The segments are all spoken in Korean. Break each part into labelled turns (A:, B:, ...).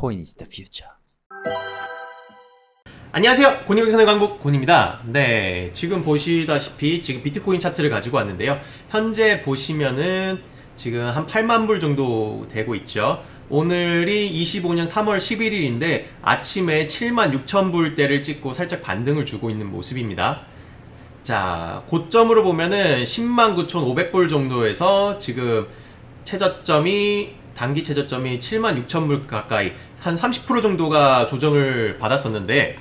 A: Bitcoin is the future.
B: 안녕하세요. 곤이영상의 강국 곤입니다. 네, 지금 보시다시피 지금 비트코인 차트를 가지고 왔는데요. 현재 보시면은 지금 한 8만 불 정도 되고 있죠. 오늘이 25년 3월 11일인데 아침에 7만 6천 불대를 찍고 살짝 반등을 주고 있는 모습입니다. 자, 고점으로 보면은 10만 9,500불 정도에서 지금 최저점이 단기 최저점이 7만 6천 불 가까이 한 30% 정도가 조정을 받았었는데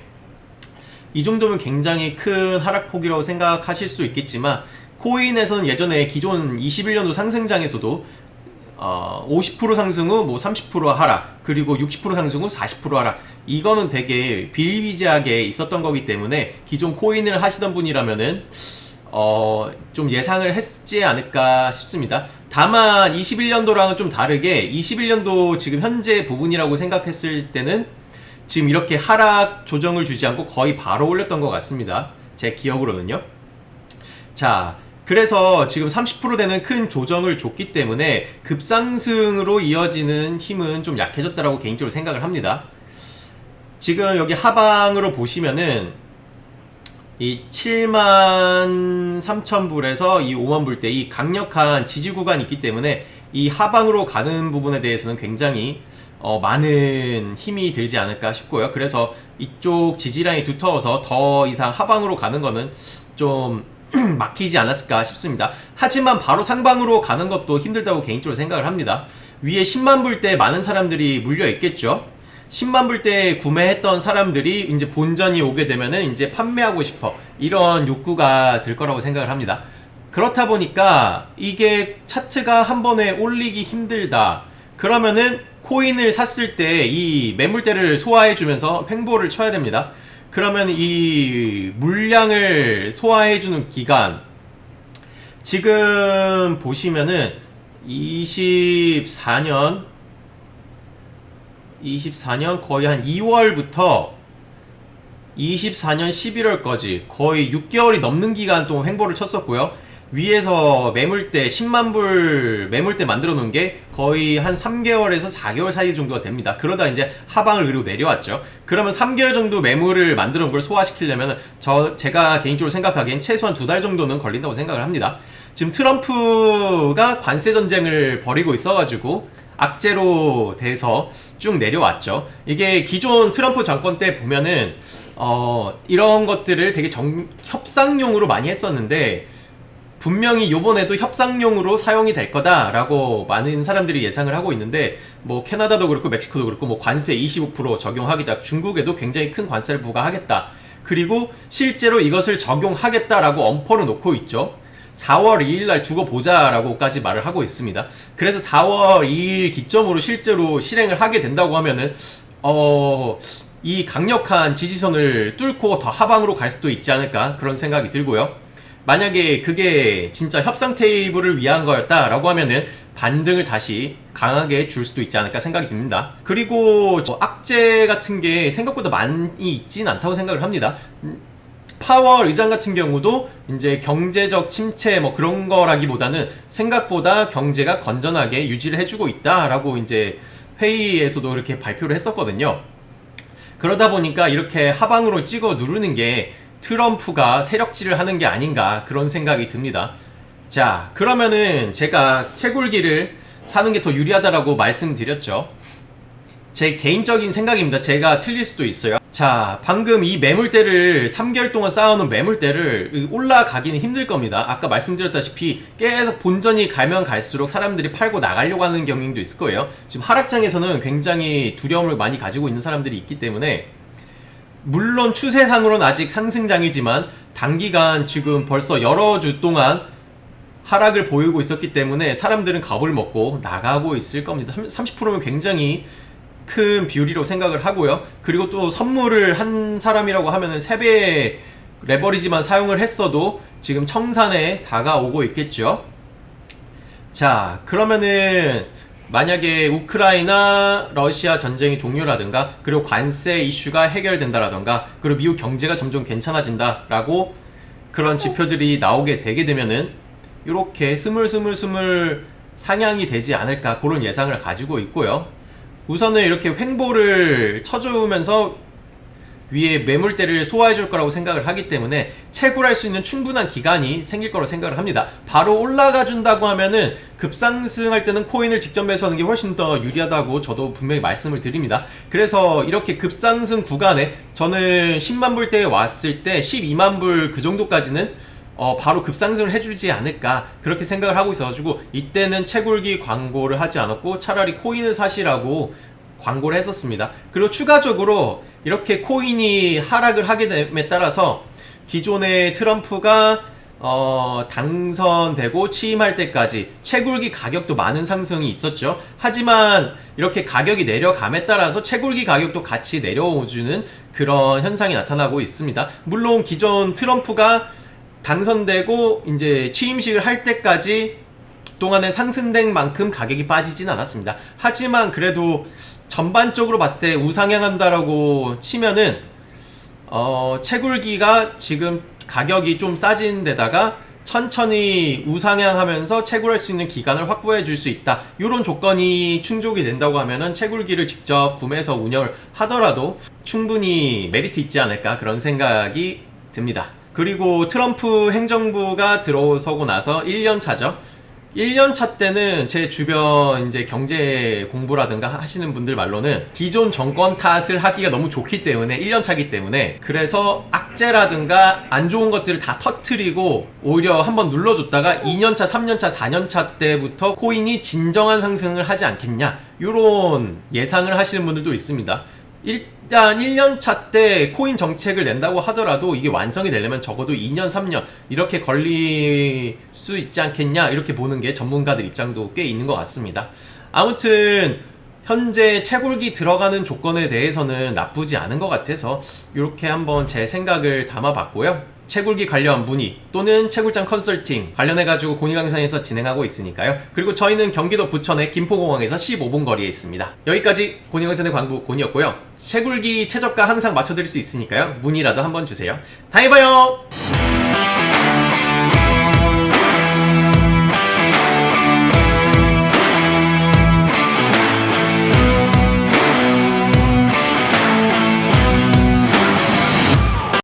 B: 이 정도면 굉장히 큰 하락폭이라고 생각하실 수 있겠지만 코인에서는 예전에 기존 21년도 상승장에서도 어, 50% 상승 후 뭐 30% 하락 그리고 60% 상승 후 40% 하락 이거는 되게 비일비재하게 있었던 거기 때문에 기존 코인을 하시던 분이라면은 어, 좀 예상을 했지 않을까 싶습니다. 다만 21년도랑은 좀 다르게 21년도 지금 현재 부분이라고 생각했을 때는 지금 이렇게 하락 조정을 주지 않고 거의 바로 올렸던 것 같습니다. 제 기억으로는요. 자, 그래서 지금 30% 되는 큰 조정을 줬기 때문에 급상승으로 이어지는 힘은 좀 약해졌다라고 개인적으로 생각을 합니다. 지금 여기 하방으로 보시면은 이 7만 3천 불에서 이 5만 불 때 이 강력한 지지 구간이 있기 때문에 이 하방으로 가는 부분에 대해서는 굉장히 어, 많은 힘이 들지 않을까 싶고요. 그래서 이쪽 지지라인이 두터워서 더 이상 하방으로 가는 거는 좀 막히지 않았을까 싶습니다. 하지만 바로 상방으로 가는 것도 힘들다고 개인적으로 생각을 합니다. 위에 10만 불 때 많은 사람들이 물려 있겠죠. 10만 불때 구매했던 사람들이 이제 본전이 오게 되면은 이제 판매하고 싶어 이런 욕구가 들 거라고 생각을 합니다. 그렇다 보니까 이게 차트가 한 번에 올리기 힘들다. 그러면은 코인을 샀을 때 이 매물대를 소화해 주면서 횡보를 쳐야 됩니다. 그러면 이 물량을 소화해 주는 기간 지금 보시면은 24년 24년 거의 한 2월부터 24년 11월까지 거의 6개월이 넘는 기간 동안 횡보를 쳤었고요. 위에서 매물대 10만 불 매물대 만들어 놓은 게 거의 한 3개월에서 4개월 사이 정도가 됩니다. 그러다 이제 하방을 그리고 내려왔죠. 그러면 3개월 정도 매물을 만들어 놓은 걸 소화시키려면 저 제가 개인적으로 생각하기엔 최소한 두 달 정도는 걸린다고 생각을 합니다. 지금 트럼프가 관세 전쟁을 벌이고 있어가지고 악재로 돼서 쭉 내려왔죠. 이게 기존 트럼프 정권 때 보면은 어, 이런 것들을 되게 정, 협상용으로 많이 했었는데 분명히 요번에도 협상용으로 사용이 될 거다라고 많은 사람들이 예상을 하고 있는데 뭐 캐나다도 그렇고 멕시코도 그렇고 뭐 관세 25% 적용하겠다. 중국에도 굉장히 큰 관세를 부과하겠다. 그리고 실제로 이것을 적용하겠다라고 엄포를 놓고 있죠 4월 2일 날 두고 보자라고까지 말을 하고 있습니다 그래서 4월 2일 기점으로 실제로 실행을 하게 된다고 하면은 어... 이 강력한 지지선을 뚫고 더 하방으로 갈 수도 있지 않을까 그런 생각이 들고요. 만약에 그게 진짜 협상 테이블을 위한 거였다라고 하면은 반등을 다시 강하게 줄 수도 있지 않을까 생각이 듭니다. 그리고 저 악재 같은 게 생각보다 많이 있진 않다고 생각을 합니다. 음, 파월 의장 같은 경우도 이제 경제적 침체 뭐 그런 거라기보다는 생각보다 경제가 건전하게 유지를 해주고 있다라고 이제 회의에서도 이렇게 발표를 했었거든요. 그러다 보니까 이렇게 하방으로 찍어 누르는 게 트럼프가 세력질을 하는 게 아닌가 그런 생각이 듭니다. 자, 그러면은 제가 채굴기를 사는 게 더 유리하다라고 말씀드렸죠. 제 개인적인 생각입니다. 제가 틀릴 수도 있어요. 자, 방금 이 매물대를 3개월 동안 쌓아놓은 매물대를 올라가기는 힘들 겁니다. 아까 말씀드렸다시피 계속 본전이 가면 갈수록 사람들이 팔고 나가려고 하는 경향도 있을 거예요. 지금 하락장에서는 굉장히 두려움을 많이 가지고 있는 사람들이 있기 때문에 물론 추세상으로는 아직 상승장이지만 단기간 지금 벌써 여러 주 동안 하락을 보이고 있었기 때문에 사람들은 겁을 먹고 나가고 있을 겁니다. 30%면 굉장히 큰 비율이라고 생각을 하고요. 그리고 또 선물을 한 사람이라고 하면은 3배의 레버리지만 사용을 했어도 지금 청산에 다가오고 있겠죠. 자, 그러면은 만약에 우크라이나 러시아 전쟁이 종료라든가 그리고 관세 이슈가 해결된다라든가 그리고 미국 경제가 점점 괜찮아진다라고 그런 지표들이 나오게 되게 되면은 이렇게 스물스물스물 상향이 되지 않을까 그런 예상을 가지고 있고요. 우선은 이렇게 횡보를 쳐주면서 위에 매물대를 소화해 줄 거라고 생각을 하기 때문에 채굴할 수 있는 충분한 기간이 생길 거라고 생각을 합니다. 바로 올라가 준다고 하면은 급상승할 때는 코인을 직접 매수하는 게 훨씬 더 유리하다고 저도 분명히 말씀을 드립니다. 그래서 이렇게 급상승 구간에 저는 10만 불대에 왔을 때 12만 불 그 정도까지는 어, 바로 급상승을 해주지 않을까 그렇게 생각을 하고 있어가지고 이때는 채굴기 광고를 하지 않았고 차라리 코인을 사시라고 광고를 했었습니다. 그리고 추가적으로 이렇게 코인이 하락을 하게 됨에 따라서 기존의 트럼프가 어, 당선되고 취임할 때까지 채굴기 가격도 많은 상승이 있었죠. 하지만 이렇게 가격이 내려감에 따라서 채굴기 가격도 같이 내려오주는 그런 현상이 나타나고 있습니다. 물론 기존 트럼프가 당선되고 이제 취임식을 할 때까지 동안에 상승된 만큼 가격이 빠지진 않았습니다. 하지만 그래도 전반적으로 봤을 때 우상향한다라고 치면은 어, 채굴기가 지금 가격이 좀 싸진 데다가 천천히 우상향하면서 채굴할 수 있는 기간을 확보해 줄 수 있다. 이런 조건이 충족이 된다고 하면은 채굴기를 직접 구매해서 운영을 하더라도 충분히 메리트 있지 않을까 그런 생각이 듭니다. 그리고 트럼프 행정부가 들어서고 나서 1년 차죠. 1년 차 때는 제 주변 이제 경제 공부라든가 하시는 분들 말로는 기존 정권 탓을 하기가 너무 좋기 때문에 1년 차기 때문에 그래서 악재라든가 안 좋은 것들을 다 터트리고 오히려 한번 눌러줬다가 2년 차, 3년 차, 4년 차 때부터 코인이 진정한 상승을 하지 않겠냐 요런 예상을 하시는 분들도 있습니다. 일단 1년 차 때 코인 정책을 낸다고 하더라도 이게 완성이 되려면 적어도 2년, 3년 이렇게 걸릴 수 있지 않겠냐 이렇게 보는 게 전문가들 입장도 꽤 있는 것 같습니다. 아무튼 현재 채굴기 들어가는 조건에 대해서는 나쁘지 않은 것 같아서 이렇게 한번 제 생각을 담아봤고요. 채굴기 관련 문의 또는 채굴장 컨설팅 관련해가지고 공익강산에서 진행하고 있으니까요. 그리고 저희는 경기도 부천의 김포공항에서 15분 거리에 있습니다. 여기까지 공익강산의 광부 곤이었고요. 채굴기 최저가 항상 맞춰드릴 수 있으니까요. 문의라도 한번 주세요. 다음에 봐요!